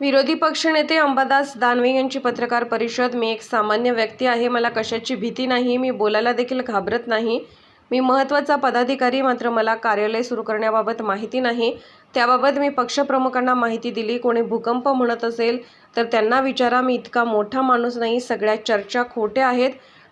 विरोधी पक्षनेते अंबादास दानवे यांची पत्रकार परिषद. मी एक सामान्य व्यक्ती आहे मला कशाची भीती नाही मी बोलायला देखील घाबरत नाही. मी महत्त्वाचा पदाधिकारी मात्र मला कार्यालय सुरू करण्याबाबत माहिती नाही. त्याबाबत मी पक्षप्रमुखांना माहिती दिली. कोणी भूकंप म्हणत असेल तर त्यांना विचारा मी इतका मोठा माणूस नाही सगळ्या चर्चा खोट्या आहेत.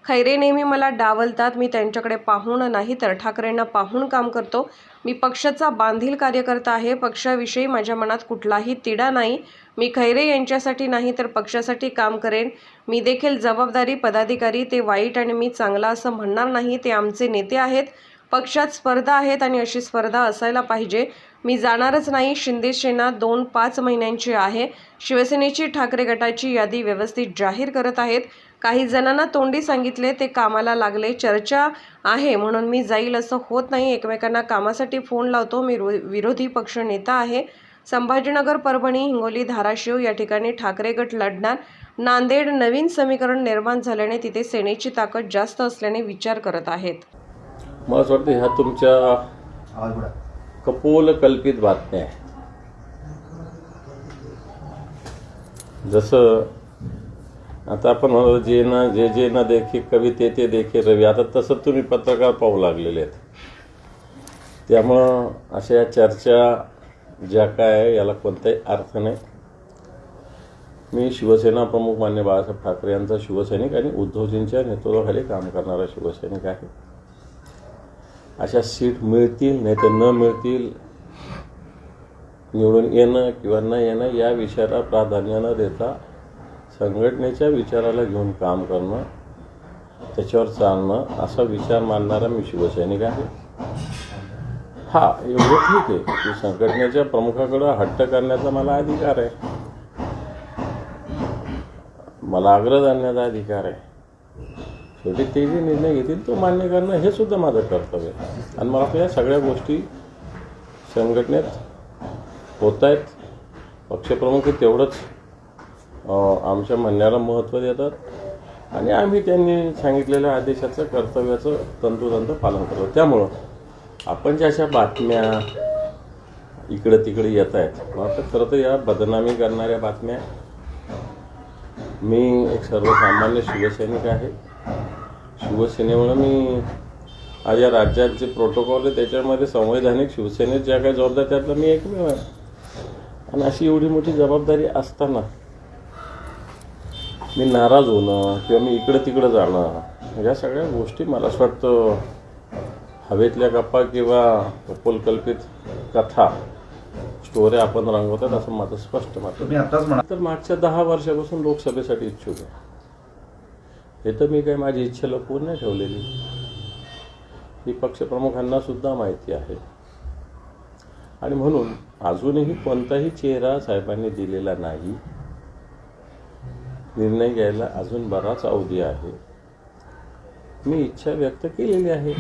खैरे नेहमी मला डावलतात मी त्यांच्याकडे पाहून नाही तर ठाकरेंना पाहून काम करतो. मी पक्षाचा बांधील कार्यकर्ता आहे पक्षाविषयी माझ्या मनात कुठलाही तिढा नाही. मी खैरे यांच्यासाठी नाही तर पक्षासाठी काम करेन. मी देखील जबाबदारी पदाधिकारी ते वाईट आणि मी चांगला असं म्हणणार नाही ते आमचे नेते आहेत. पक्षात स्पर्धा आहेत आणि अशी स्पर्धा असायला पाहिजे. मी जाणारच नाही. शिंदे सेना दोन पाच महिन्यांची आहे. शिवसेनेची ठाकरे गटाची यादी व्यवस्थित जाहीर करत आहेत. काही जणांना तोंडी सांगितले ते कामाला लागले. चर्चा आहे म्हणून मी जाईल असं होत नाही. एकमेकांना कामासाठी फोन लावतो. मी रो- विरोधी पक्ष नेता आहे. संभाजीनगर परभणी हिंगोली धाराशिव या ठिकाणी ठाकरे गट लढणार. नांदेड नवीन समीकरण निर्माण झाल्याने तिथे सेनेची ताकद जास्त असल्याने विचार करत आहेत. मला असं वाटतं ह्या तुमच्या कपोल कल्पित बातम्या आहे जसं आता आपण म्हणतो जे ना जे जे ना देखे कवी ते ते देखे रवी. आता तसं तुम्ही पत्रकार पाहू लागलेले आहेत. त्यामुळं अशा या चर्चा ज्या काय आहे याला कोणताही अर्थ नाही. मी शिवसेना प्रमुख मान्य बाळासाहेब ठाकरे यांचा शिवसैनिक आणि उद्धवजींच्या नेतृत्वाखाली काम करणारा शिवसैनिक आहे. अशा सीट मिळतील नाही तर न मिळतील निवडून येणं किंवा न येणं या विषयाला प्राधान्य न देता संघटनेच्या विचाराला घेऊन काम करणं त्याच्यावर चालणं असा विचार मानणारा मी शिवसैनिक आहे. हा एवढं ठीक आहे की संघटनेच्या प्रमुखाकडं हट्ट करण्याचा मला अधिकार आहे. मला आग्रह धरण्याचा अधिकार आहे. शेवटी ते जे निर्णय घेतील तो मान्य करणं हे सुद्धा माझं कर्तव्य आहे. आणि मला या सगळ्या गोष्टी संघटनेत होत आहेत. पक्षप्रमुख हे तेवढंच आमच्या म्हणण्याला महत्त्व देतात. आणि आम्ही त्यांनी सांगितलेल्या आदेशाचं कर्तव्याचं तंतोतंत पालन करतो. त्यामुळं आपण ज्या अशा बातम्या इकडं तिकडे येत आहेत मला खरं तर या बदनामी करणाऱ्या बातम्या मी एक सर्वसामान्य शिवसैनिक आहे. शिवसेनेमुळे मी आज या राज्यात जे प्रोटोकॉल आहे त्याच्यामध्ये संवैधानिक शिवसेनेत ज्या काही जबाबदारी त्यातला मी एकमेव आहे. आणि अशी एवढी मोठी जबाबदारी असताना मी नाराज होणं किंवा मी इकडं तिकडं जाणं या सगळ्या गोष्टी मला असं वाटतं हवेतल्या गप्पा किंवा कपोलकल्पित कथा स्टोऱ्या आपण रंगवतात असं माझं स्पष्ट मत तर मागच्या दहा वर्षापासून लोकसभेसाठी इच्छुक आहे. हे तर मी काही माझी इच्छा लपवून नाही ठेवलेली. ही पक्षप्रमुखांना सुद्धा माहिती आहे. आणि म्हणून अजूनही कोणताही चेहरा साहेबांनी दिलेला नाही. निर्णय घ्यायला अजून बराच अवधी आहे. मी इच्छा व्यक्त केलेली आहे.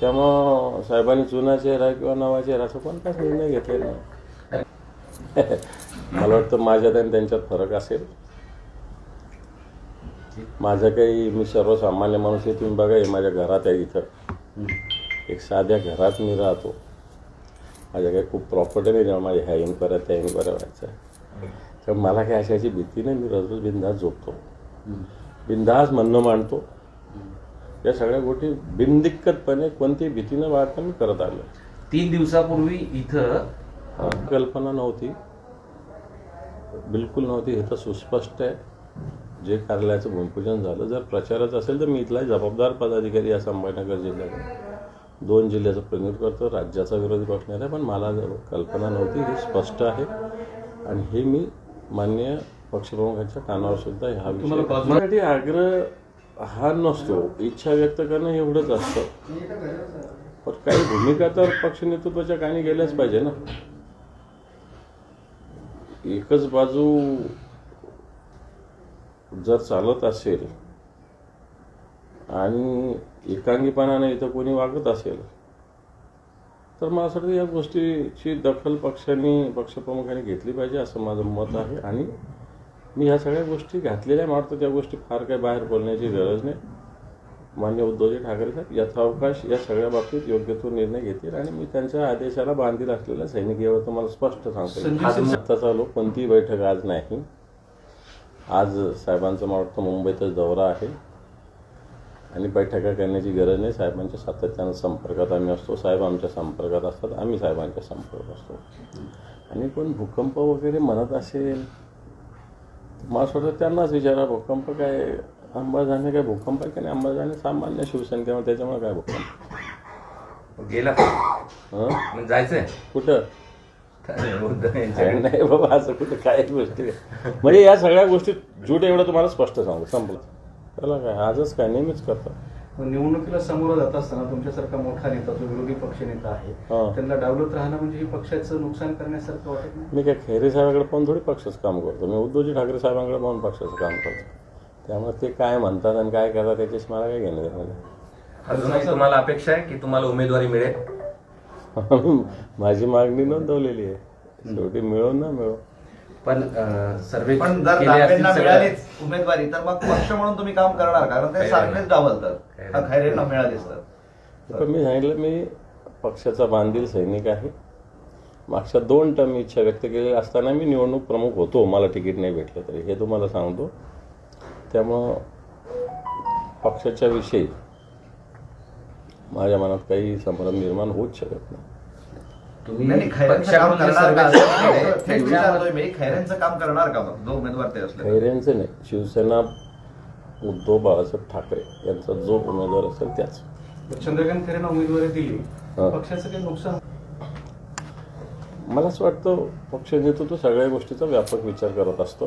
त्यामुळं साहेबांनी जुना चेहरा किंवा नवा चेहरा असं कोणताच निर्णय घेतलेला नाही. मला वाटतं माझ्यात आणि त्यांच्यात फरक असेल. माझं काही मी सर्वसामान्य माणूस आहे तुम्ही बघा हे माझ्या घरात आहे इथं. एक साध्या घरात मी राहतो. माझ्या काही खूप प्रॉपर्टी नाही जेव्हा माझ्या ह्या इन्क्वायऱ्या त्या इन्क्वायऱ्या व्हायचं तर मला काही अशाची भीती नाही मी रोज रोज बिंदास झोपतो. बिंदास म्हणणं मांडतो. या सगळ्या गोष्टी बिनदिक्कतपणे कोणतीही भीती न बाळगता मी करत आलो. तीन दिवसापूर्वी इथं कल्पना नव्हती. बिलकुल नव्हती हे तर सुस्पष्ट आहे. जे कार्यालयाचं भूमिपूजन झालं जर प्रचाराचं असेल तर मी इथला जबाबदार पदाधिकारी या संभाजीनगर जिल्ह्यात दोन जिल्ह्याचं प्रतिनिधित्व करतो राज्याचा विरोधी पक्ष नाही पण मला जर कल्पना नव्हती ही स्पष्ट आहे. आणि हे मी मान्य पक्षप्रमुखांच्या कानावर सुद्धा ह्या विषयी मराठी आग्रह हा नसतो इच्छा व्यक्त करणं एवढंच असतं. पण काही भूमिका तर पक्ष नेतृत्वाच्या कानी गेल्याच पाहिजे ना. एकच बाजू जर चालत असेल आणि एकांगीपणाने इथं कोणी वागत असेल तर मला असं वाटतं या गोष्टीची दखल पक्षांनी पक्षप्रमुखांनी घेतली पाहिजे असं माझं मत आहे. आणि मी ह्या सगळ्या गोष्टी घातलेल्या वाटतं त्या गोष्टी फार काही बाहेर बोलण्याची गरज नाही. मान्य उद्धवजी ठाकरे साहेब यथावकाश या सगळ्या बाबतीत योग्य तो निर्णय घेतील आणि मी त्यांच्या आदेशाला बांधील असलेल्या सैनिक यावर तुम्हाला स्पष्ट सांगतो. आज आत्ता चालू कोणतीही बैठक आज नाही. आज साहेबांचा मला वाटतं मुंबईतच दौरा आहे. आणि बैठका करण्याची गरज नाही. साहेबांच्या सातत्यानं संपर्कात आम्ही असतो. साहेब आमच्या संपर्कात असतात. आम्ही साहेबांच्या संपर्कात असतो. आणि कोण भूकंप वगैरे म्हणत असेल मला असं वाटतं त्यांनाच विचारा भूकंप काय अंबाजाने काय भूकंप आहे की नाही? अंबाजाने सामान्य शिवसंख्येमध्ये त्याच्यामुळे काय भूकंप? गेला. हं? मग जायचंय. कुठं? नाही बाबा असं कुठं काय गोष्टी. म्हणजे या सगळ्या गोष्टी झूट एवढं तुम्हाला स्पष्ट सांगू संपलं. त्याला काय आजच काय नेहमीच करतात निवडणुकीला समोर जात असताना तुमच्यासारखा मोठा नेता जो विरोधी पक्षनेता आहे हा. त्यांना डावलत राहणं म्हणजे हे पक्षाचं नुकसान करण्यासारखं वाटत नाही? मी काय खैरे साहेबांकडे पाहून थोडी पक्षाचं काम करतो. मी उद्धवजी ठाकरे साहेबांकडे पाहून पक्षाचं काम करतो. त्यामुळे ते काय म्हणतात आणि काय करतात त्याच्याशी मला काय घेणं तुम्हाला अपेक्षा आहे की तुम्हाला उमेदवारी मिळेल? माझी मागणी नोंदवलेली आहे. शेवटी मिळो ना मिळो. पण सर्वे पण जर दानवेंना मिळालीच उमेदवारी तर मग पक्ष म्हणून तुम्ही काम करणार कारण ते सारखेच डावलतात. हा खैरेंना मिळालीच तर. पण मी सांगितलं मी पक्षाचा बांधील सैनिक आहे. मागच्या दोन टर्म मी इच्छा व्यक्त केली असताना मी निवडणूक प्रमुख होतो. मला तिकीट नाही भेटलं तरी. हे तुम्हाला सांगतो. त्यामुळं पक्षाच्या विषयी माझ्या मनात काही संभ्रम निर्माण होऊच शकत नाही. तुम्ही नाही, नाही, खैरेंचं काम पक्षाकडून जे करणार सर्वे का? केले, थेट त्याच्यावर- विचारतोय मी. खैरेंचं काम करणार का मग? जो उमेदवार ते असले खैरेंचं नाही. शिवसेना उद्धव बाळासाहेब ठाकरे यांचा जो उमेदवार असेल त्याच. चंद्रकांत खैरेंना उमेदवारी दिली. हा. पक्षाचं काही नुकसान? मला असं वाटतं पक्ष नेतृत्व सगळ्या गोष्टीचा व्यापक विचार करत असतो.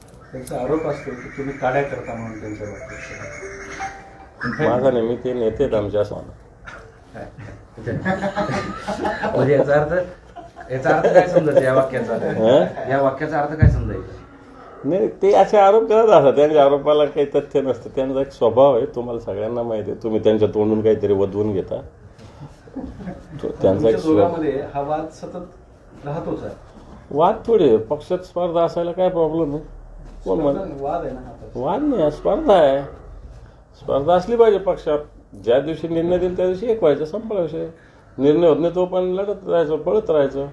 त्यांचा आरोप असतो की तुम्ही काड्या करता म्हणून त्यांच्या बाबतीत. माझा नेहमी ते नेते आहेत आमच्या असं म्हणजे याचा अर्थ याचा अर्थ काय समजायचा? या वाक्याचा हं? या वाक्याचा अर्थ काय समजायचा? नाही ते असे आरोप करत असतात. त्यांच्या आरोपाला काही तथ्य नसतं. त्यांचा एक स्वभाव आहे. तुम्हाला सगळ्यांना माहिती आहे. तुम्ही त्यांच्या तोंडून काहीतरी वधवून घेता. तो त्यांचा एक हा वाद सतत राहतोच आहे. वाद थोडे पक्षात स्पर्धा असायला काय प्रॉब्लेम आहे? हा तर. वाद नाही स्पर्धा आहे. स्पर्धा असली पाहिजे पक्षात. ज्या दिवशी निर्णय देईल त्या दिवशी एक व्हायचं संपला विषय. निर्णय होत नाही तो पण लढत राहायचं पळत राहायचं.